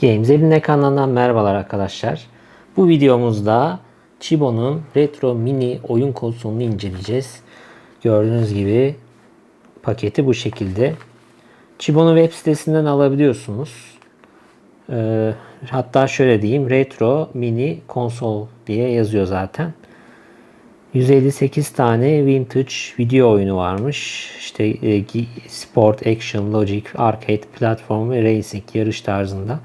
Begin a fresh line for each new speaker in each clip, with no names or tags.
Games Evine kanalından merhabalar arkadaşlar. Bu videomuzda Chibo'nun retro mini oyun konsolunu inceleyeceğiz. Gördüğünüz gibi paketi bu şekilde. Chibo'nun web sitesinden alabiliyorsunuz. Ee, hatta şöyle diyeyim retro mini konsol diye yazıyor zaten. 158 tane vintage video oyunu varmış. İşte e, sport, action, logic, arcade, platform ve racing yarış tarzında.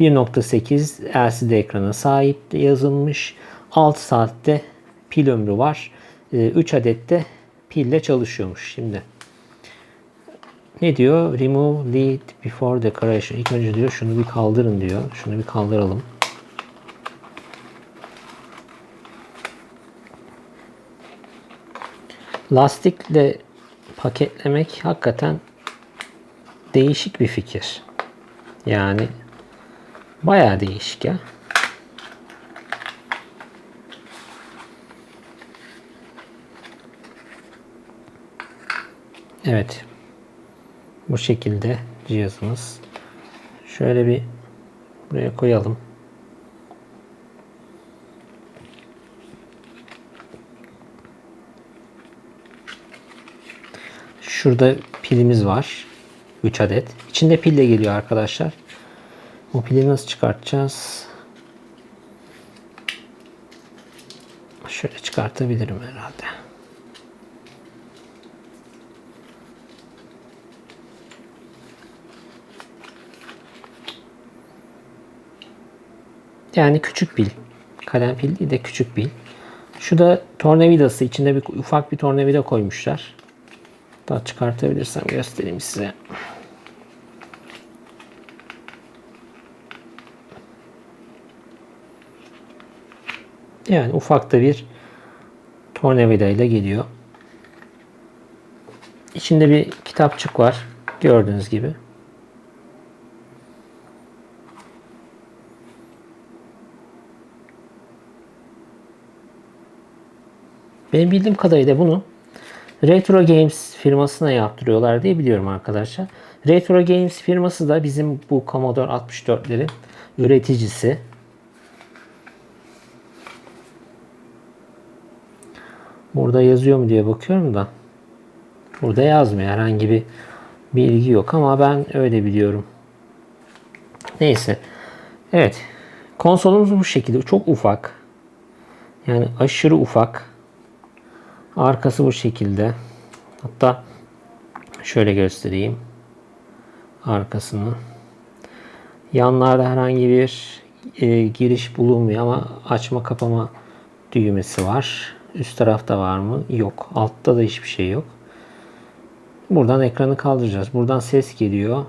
1.8 LCD ekrana sahip yazılmış. 6 saatte pil ömrü var. 3 adet de pille çalışıyormuş. Şimdi ne diyor? Remove lead before decoration. İlk önce diyor şunu bir kaldırın diyor. Şunu bir kaldıralım. lastikle paketlemek hakikaten değişik bir fikir. Yani bayağı değişik ya. Evet. Bu şekilde cihazımız. Şöyle bir buraya koyalım. Şurada pilimiz var. 3 adet. İçinde pille geliyor arkadaşlar. Bu pili nasıl çıkartacağız? Şöyle çıkartabilirim herhalde. Yani küçük pil. Kalem pil değil de küçük pil. Şu da tornavidası. İçinde bir ufak bir tornavida koymuşlar. Daha çıkartabilirsem göstereyim size. Yani ufak da bir tornavida ile geliyor. İçinde bir kitapçık var. Gördüğünüz gibi. Benim bildiğim kadarıyla bunu Retro Games firmasına yaptırıyorlar diye biliyorum arkadaşlar. Retro Games firması da bizim bu Commodore 64'lerin üreticisi. Burada yazıyor mu diye bakıyorum da. Burada yazmıyor. Herhangi bir bilgi yok ama ben öyle biliyorum. Neyse. Evet. Konsolumuz bu şekilde. Çok ufak. Yani aşırı ufak. Arkası bu şekilde. Hatta şöyle göstereyim. Arkasını. Yanlarda herhangi bir e, giriş bulunmuyor ama açma kapama düğmesi var. Üst tarafta var mı? Yok. Altta da hiçbir şey yok. Buradan ekranı kaldıracağız. Buradan ses geliyor.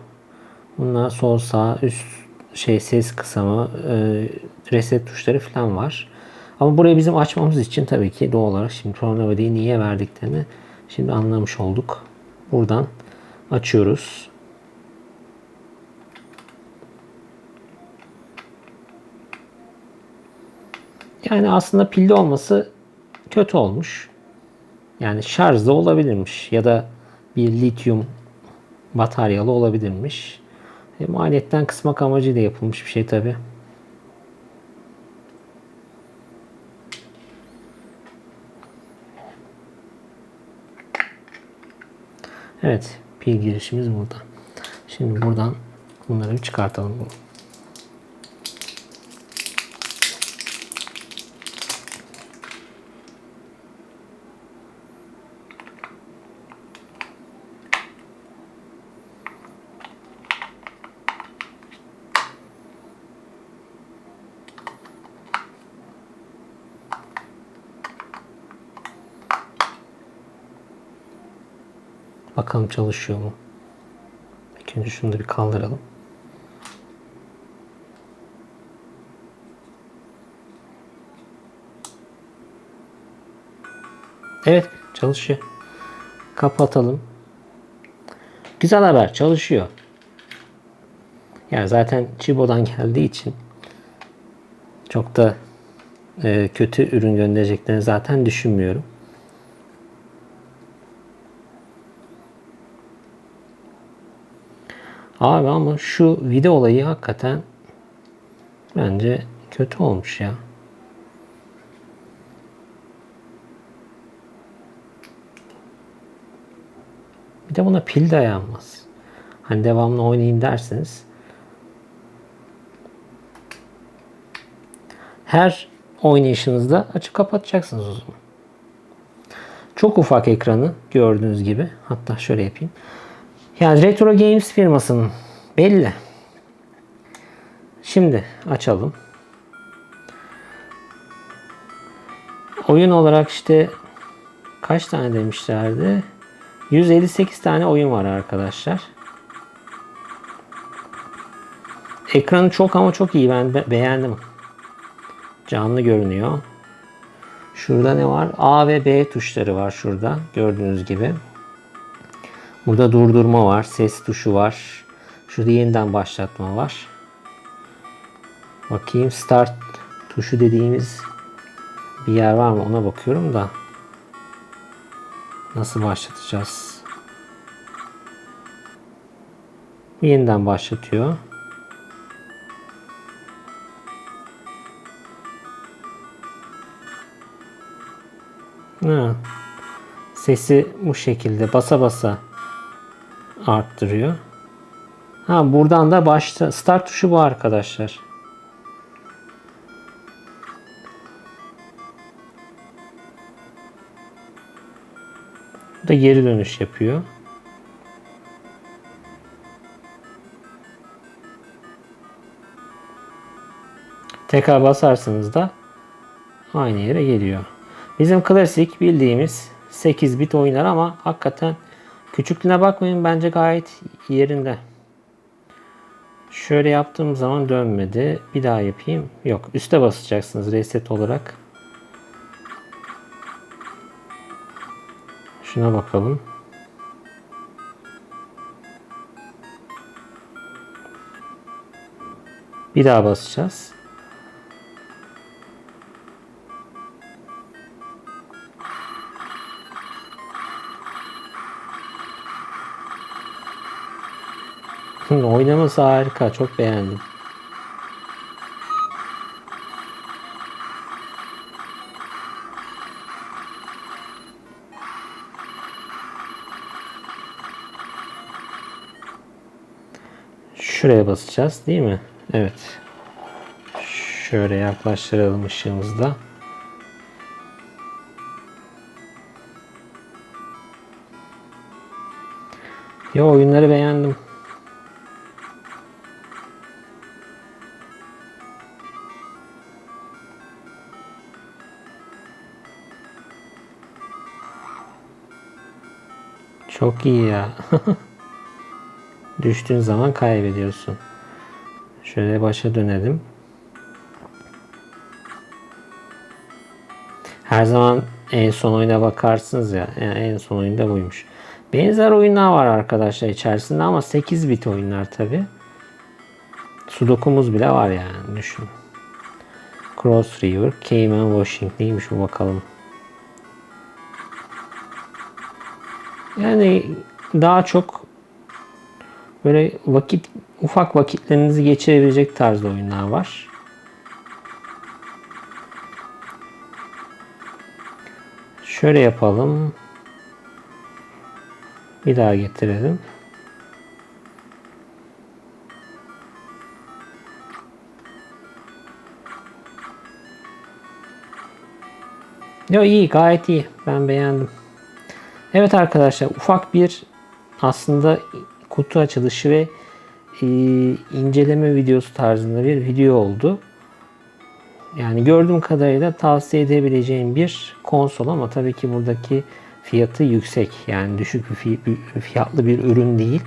Bunlar sol sağ üst şey ses kısmı e, reset tuşları falan var. Ama burayı bizim açmamız için tabii ki doğal olarak şimdi tornavidayı niye verdiklerini şimdi anlamış olduk. Buradan açıyoruz. Yani aslında pilli olması kötü olmuş. Yani şarjda olabilirmiş ya da bir lityum bataryalı olabilirmiş. E, maliyetten kısmak amacıyla yapılmış bir şey tabii. Evet. Pil girişimiz burada. Şimdi buradan bunları bir çıkartalım. Bakalım çalışıyor mu? İlk önce şunu da bir kaldıralım. Evet çalışıyor. Kapatalım. Güzel haber çalışıyor. Yani zaten Chibo'dan geldiği için çok da e, kötü ürün göndereceklerini zaten düşünmüyorum. Abi ama şu video olayı hakikaten Bence kötü olmuş ya. Bir de buna pil dayanmaz. Hani devamlı oynayayım derseniz. Her oynayışınızda açıp kapatacaksınız o zaman. Çok ufak ekranı gördüğünüz gibi. Hatta şöyle yapayım. Yani Retro Games firmasının belli. Şimdi açalım. Oyun olarak işte kaç tane demişlerdi? 158 tane oyun var arkadaşlar. Ekranı çok ama çok iyi. Ben be- beğendim. Canlı görünüyor. Şurada ne var? A ve B tuşları var şurada. Gördüğünüz gibi. Burada durdurma var. Ses tuşu var. Şurada yeniden başlatma var. Bakayım start tuşu dediğimiz bir yer var mı ona bakıyorum da. Nasıl başlatacağız? Yeniden başlatıyor. Ha. Sesi bu şekilde basa basa arttırıyor. Ha buradan da başta start tuşu bu arkadaşlar. Bu da geri dönüş yapıyor. Tekrar basarsanız da aynı yere geliyor. Bizim klasik bildiğimiz 8 bit oyunlar ama hakikaten küçüklüğüne bakmayın bence gayet yerinde. Şöyle yaptığım zaman dönmedi. Bir daha yapayım. Yok üste basacaksınız reset olarak. Şuna bakalım. Bir daha basacağız. Oynaması harika. Çok beğendim. Şuraya basacağız değil mi? Evet. Şöyle yaklaştıralım ışığımızda. Ya oyunları beğendim. Çok iyi ya. Düştüğün zaman kaybediyorsun. Şöyle başa dönelim. Her zaman en son oyuna bakarsınız ya. Yani en son oyunda buymuş. Benzer oyunlar var arkadaşlar içerisinde ama 8 bit oyunlar tabi. Sudoku'muz bile var yani düşün. Cross River, Cayman Washing neymiş bu bakalım. Yani daha çok böyle vakit ufak vakitlerinizi geçirebilecek tarzda oyunlar var. Şöyle yapalım. Bir daha getirelim. Yo iyi gayet iyi. Ben beğendim. Evet arkadaşlar ufak bir aslında kutu açılışı ve e, inceleme videosu tarzında bir video oldu. Yani gördüğüm kadarıyla tavsiye edebileceğim bir konsol ama tabii ki buradaki fiyatı yüksek. Yani düşük bir fi- bir fiyatlı bir ürün değil.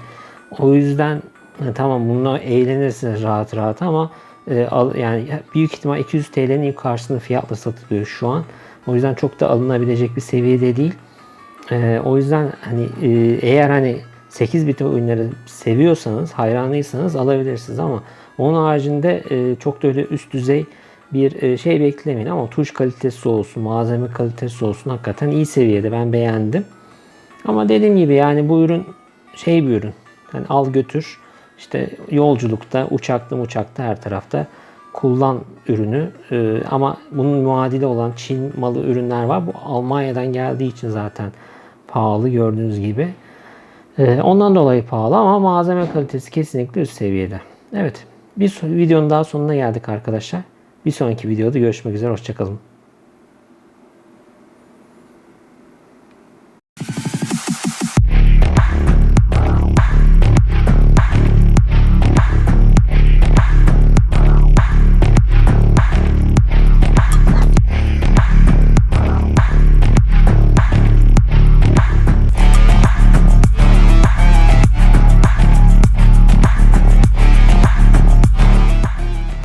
O yüzden e, tamam bununla eğlenirsiniz rahat rahat ama e, al, yani büyük ihtimal 200 TL'nin yukarısında fiyatla satılıyor şu an. O yüzden çok da alınabilecek bir seviyede değil. Ee, o yüzden hani e, eğer hani 8 bit oyunları seviyorsanız, hayranıysanız alabilirsiniz ama onun haricinde e, çok da öyle üst düzey bir e, şey beklemeyin ama tuş kalitesi olsun, malzeme kalitesi olsun hakikaten iyi seviyede. Ben beğendim. Ama dediğim gibi yani bu ürün şey bir ürün. Yani al götür. İşte yolculukta, uçakta uçakta her tarafta kullan ürünü Ee, ama bunun muadili olan Çin malı ürünler var. Bu Almanya'dan geldiği için zaten pahalı gördüğünüz gibi. Ee, ondan dolayı pahalı ama malzeme kalitesi kesinlikle üst seviyede. Evet bir videonun daha sonuna geldik arkadaşlar. Bir sonraki videoda görüşmek üzere. Hoşçakalın.